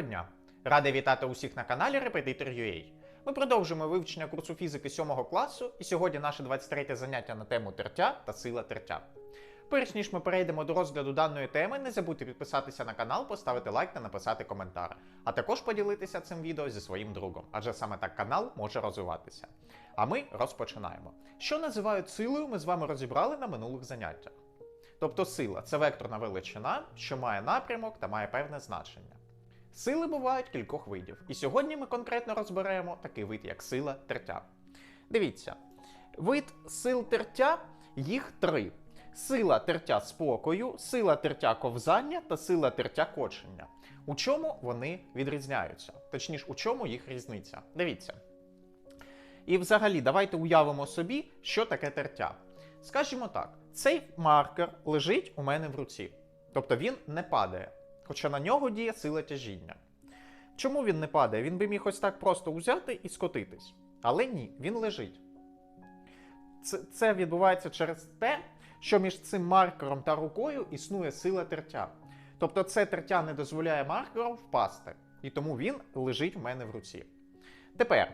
Доброго дня! Радий вітати усіх на каналі Repetitor.ua. Ми продовжуємо вивчення курсу фізики 7 класу, і сьогодні наше 23 заняття на тему тертя та сила тертя. Перш ніж ми перейдемо до розгляду даної теми, не забудьте підписатися на канал, поставити лайк та написати коментар, а також поділитися цим відео зі своїм другом, адже саме так канал може розвиватися. А ми розпочинаємо. Що називають силою, ми з вами розібрали на минулих заняттях. Тобто сила це векторна величина, що має напрямок та має певне значення. Сили бувають кількох видів, і сьогодні ми конкретно розберемо такий вид, як сила тертя. Дивіться, вид сил тертя їх три: сила тертя спокою, сила тертя ковзання та сила тертя кочення. У чому вони відрізняються? Точніше, у чому їх різниця? Дивіться. І взагалі, давайте уявимо собі, що таке тертя. Скажімо так, цей маркер лежить у мене в руці. Тобто він не падає, хоча на нього діє сила тяжіння. Чому він не падає? Він би міг ось так просто взяти і скотитись. Але ні, він лежить. Це, це відбувається через те, що між цим маркером та рукою існує сила тертя. Тобто це тертя не дозволяє маркеру впасти, і тому він лежить в мене в руці. Тепер,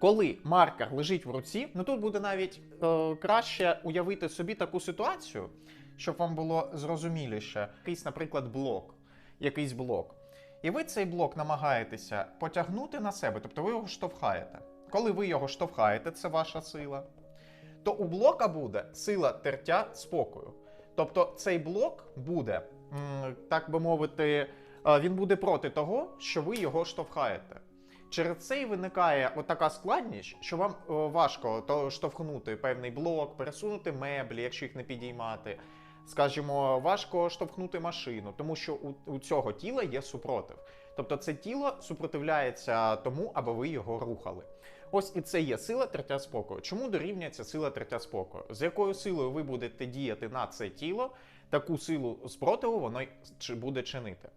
коли маркер лежить в руці, ну тут буде навіть е, краще уявити собі таку ситуацію, щоб вам було зрозуміліше. Якийсь, наприклад, блок. Якийсь блок. І ви цей блок намагаєтеся потягнути на себе, тобто ви його штовхаєте. Коли ви його штовхаєте, це ваша сила, то у блока буде сила тертя спокою. Тобто цей блок буде, так би мовити, е, він буде проти того, що ви його штовхаєте. Через це і виникає от така складність, що вам е, важко то штовхнути певний блок, пересунути меблі, якщо їх не підіймати. Скажімо, важко штовхнути машину, тому що у, у цього тіла є супротив. Тобто це тіло супротивляється тому, аби ви його рухали. Ось і це є сила тертя спокою. Чому дорівнюється сила тертя спокою? З якою силою ви будете діяти на це тіло, таку силу спротиву воно буде чинити.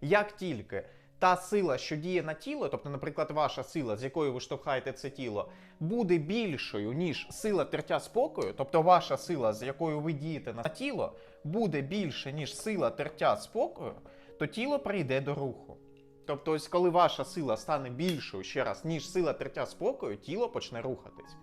Як тільки та сила, що діє на тіло, тобто, наприклад, ваша сила, з якою ви штовхаєте це тіло, буде більшою, ніж сила тертя спокою, тобто ваша сила, з якою ви дієте на тіло, буде більше, ніж сила тертя спокою, то тіло прийде до руху. Тобто, ось коли ваша сила стане більшою ще раз, ніж сила тертя спокою, тіло почне рухатись.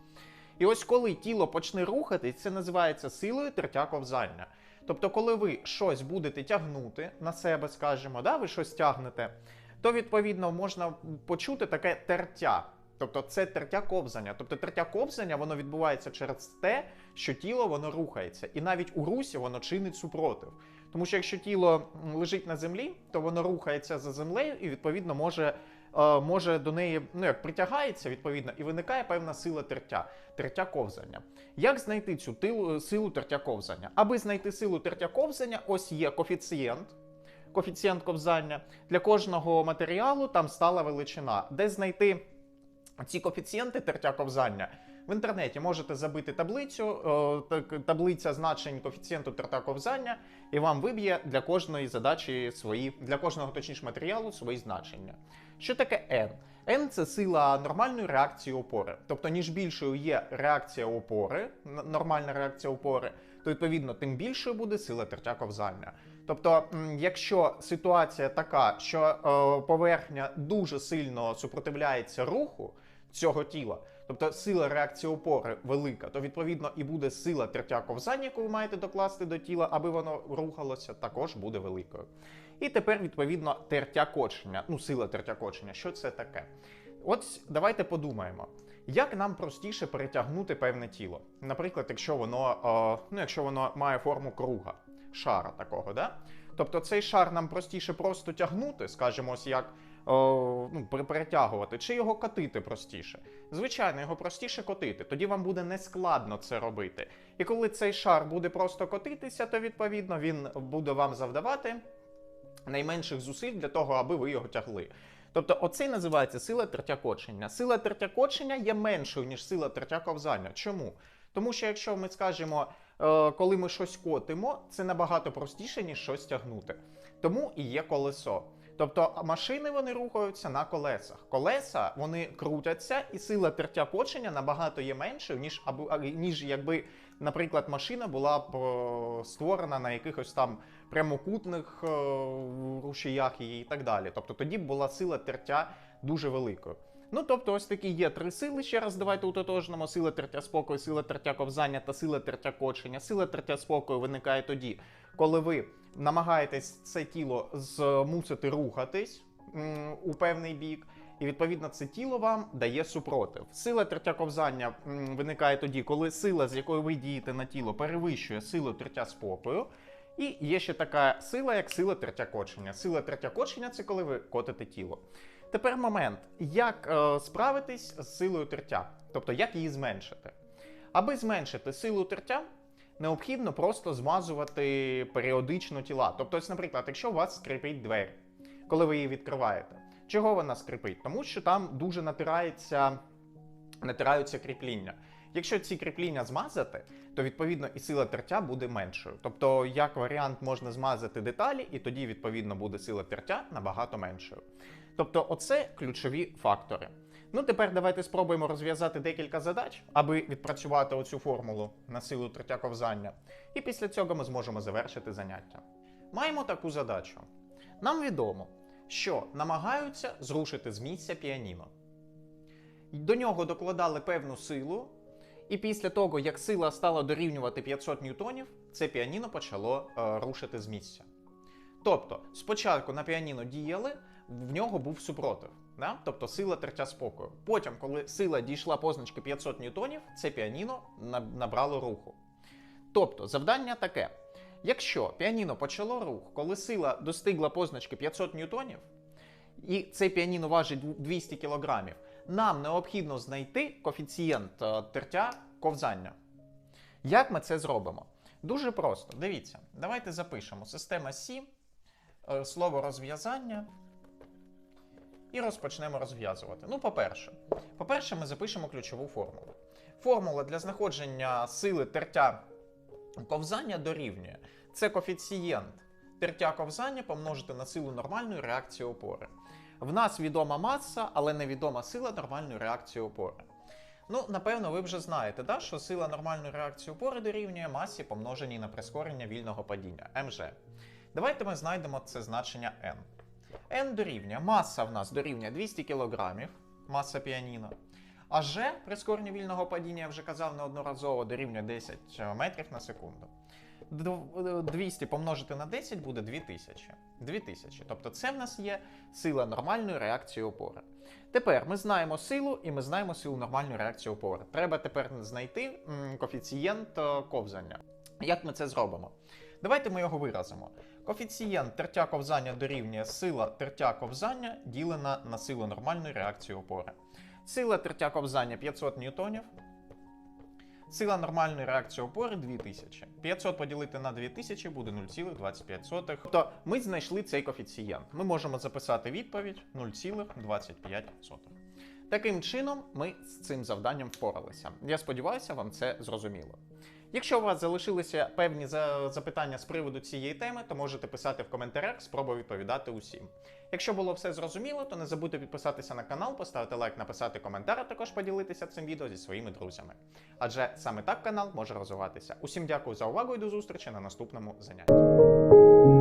І ось коли тіло почне рухатись, це називається силою тертя ковзання. Тобто, коли ви щось будете тягнути на себе, скажімо, да, ви щось тягнете, то відповідно можна почути таке тертя. Тобто це тертя ковзання. Тобто тертя ковзання воно відбувається через те, що тіло воно рухається, і навіть у русі воно чинить супротив. Тому що якщо тіло лежить на землі, то воно рухається за землею і відповідно може, е, може до неї ну як притягається відповідно, і виникає певна сила тертя, тертя ковзання. Як знайти цю тилу, силу тертя ковзання? Аби знайти силу тертя ковзання, ось є коефіцієнт. Коефіцієнт ковзання для кожного матеріалу там стала величина. Де знайти ці коефіцієнти тертя ковзання? В інтернеті можете забити таблицю, е, таблиця значень коефіцієнту тертя ковзання, і вам виб'є для кожної задачі свої, для кожного точніше матеріалу свої значення. Що таке N? N – це сила нормальної реакції опори. Тобто, ніж більшою є реакція опори, нормальна реакція опори, то відповідно тим більшою буде сила тертя ковзання. Тобто, якщо ситуація така, що е, поверхня дуже сильно супротивляється руху цього тіла, тобто сила реакції опори велика, то відповідно і буде сила тертя ковзання, яку ви маєте докласти до тіла, аби воно рухалося, також буде великою. І тепер, відповідно, тертя кочення, ну, сила тертя кочення. Що це таке? От давайте подумаємо, як нам простіше перетягнути певне тіло. Наприклад, якщо воно, е, ну, якщо воно має форму круга, шара такого, да? Тобто цей шар нам простіше просто тягнути, скажімо, ось як о, ну, перетягувати, чи його котити простіше. Звичайно, його простіше котити, тоді вам буде нескладно це робити. І коли цей шар буде просто котитися, то відповідно він буде вам завдавати найменших зусиль для того, аби ви його тягли. Тобто, оце називається сила тертя кочення. Сила тертя кочення є меншою, ніж сила тертя ковзання. Чому? Тому що якщо ми скажемо, коли ми щось котимо, це набагато простіше, ніж щось тягнути. Тому і є колесо. Тобто машини вони рухаються на колесах. Колеса вони крутяться, і сила тертя кочення набагато є меншою, ніж ніж якби, наприклад, машина була б е, створена на якихось там прямокутних е, рушіях і так далі. Тобто тоді б була сила тертя дуже великою. Ну, тобто, ось такі є три сили. Ще раз давайте утотожнимо. Сила тертя спокою, сила тертя ковзання та сила тертя кочення. Сила тертя спокою виникає тоді, коли ви намагаєтесь це тіло змусити рухатись у певний бік. І відповідно це тіло вам дає супротив. Сила тертя ковзання виникає тоді, коли сила, з якою ви дієте на тіло, перевищує силу тертя спокою. І є ще така сила, як сила тертя кочення. Сила тертя кочення це коли ви котите тіло. Тепер момент, як е, справитись з силою тертя, тобто як її зменшити. Аби зменшити силу тертя, необхідно просто змазувати періодично тіла. Тобто, ось, наприклад, якщо у вас скрипить двері, коли ви її відкриваєте, чого вона скрипить? Тому що там дуже натирається, натираються кріпління. Якщо ці кріпління змазати, то відповідно і сила тертя буде меншою. Тобто, як варіант, можна змазати деталі, і тоді відповідно буде сила тертя набагато меншою. Тобто, оце ключові фактори. Ну, тепер давайте спробуємо розв'язати декілька задач, аби відпрацювати оцю формулу на силу третя ковзання. І після цього ми зможемо завершити заняття. Маємо таку задачу. Нам відомо, що намагаються зрушити з місця піаніно. До нього докладали певну силу, і після того, як сила стала дорівнювати 500 ньютонів, це піаніно почало е, рушити з місця. Тобто, спочатку на піаніно діяли, в нього був супротив, да? тобто сила тертя спокою. Потім, коли сила дійшла позначки 500 ньютонів, це піаніно набрало руху. Тобто, завдання таке: якщо піаніно почало рух, коли сила достигла позначки 500 ньютонів, і це піаніно важить 200 кілограмів, нам необхідно знайти коефіцієнт е, тертя ковзання. Як ми це зробимо? Дуже просто. Дивіться, давайте запишемо система Сі, е, слово розв'язання. І розпочнемо розв'язувати. Ну, по-перше, по-перше, ми запишемо ключову формулу. Формула для знаходження сили тертя ковзання дорівнює. Це коефіцієнт тертя ковзання помножити на силу нормальної реакції опори. В нас відома маса, але невідома сила нормальної реакції опори. Ну, напевно, ви вже знаєте, да, що сила нормальної реакції опори дорівнює масі, помноженій на прискорення вільного падіння МЖ. Давайте ми знайдемо це значення n. n дорівнює, маса в нас дорівнює 200 кг, маса піаніно. А G, прискорення вільного падіння, я вже казав неодноразово, дорівнює 10 метрів на секунду. Дв- 200 помножити на 10 буде 2000. 2000. Тобто це в нас є сила нормальної реакції опори. Тепер ми знаємо силу і ми знаємо силу нормальної реакції опори. Треба тепер знайти коефіцієнт е, ковзання. Як ми це зробимо? Давайте ми його виразимо. Коефіцієнт тертя ковзання дорівнює сила тертя ковзання ділена на силу нормальної реакції опори. Сила тертя ковзання 500 ньютонів. Сила нормальної реакції опори 2000. 500 поділити на 2000 буде 0,25. Тобто ми знайшли цей коефіцієнт. Ми можемо записати відповідь 0,25. Таким чином, ми з цим завданням впоралися. Я сподіваюся, вам це зрозуміло. Якщо у вас залишилися певні запитання з приводу цієї теми, то можете писати в коментарях, спробую відповідати усім. Якщо було все зрозуміло, то не забудьте підписатися на канал, поставити лайк, написати коментар, а також поділитися цим відео зі своїми друзями. Адже саме так канал може розвиватися. Усім дякую за увагу і до зустрічі на наступному занятті.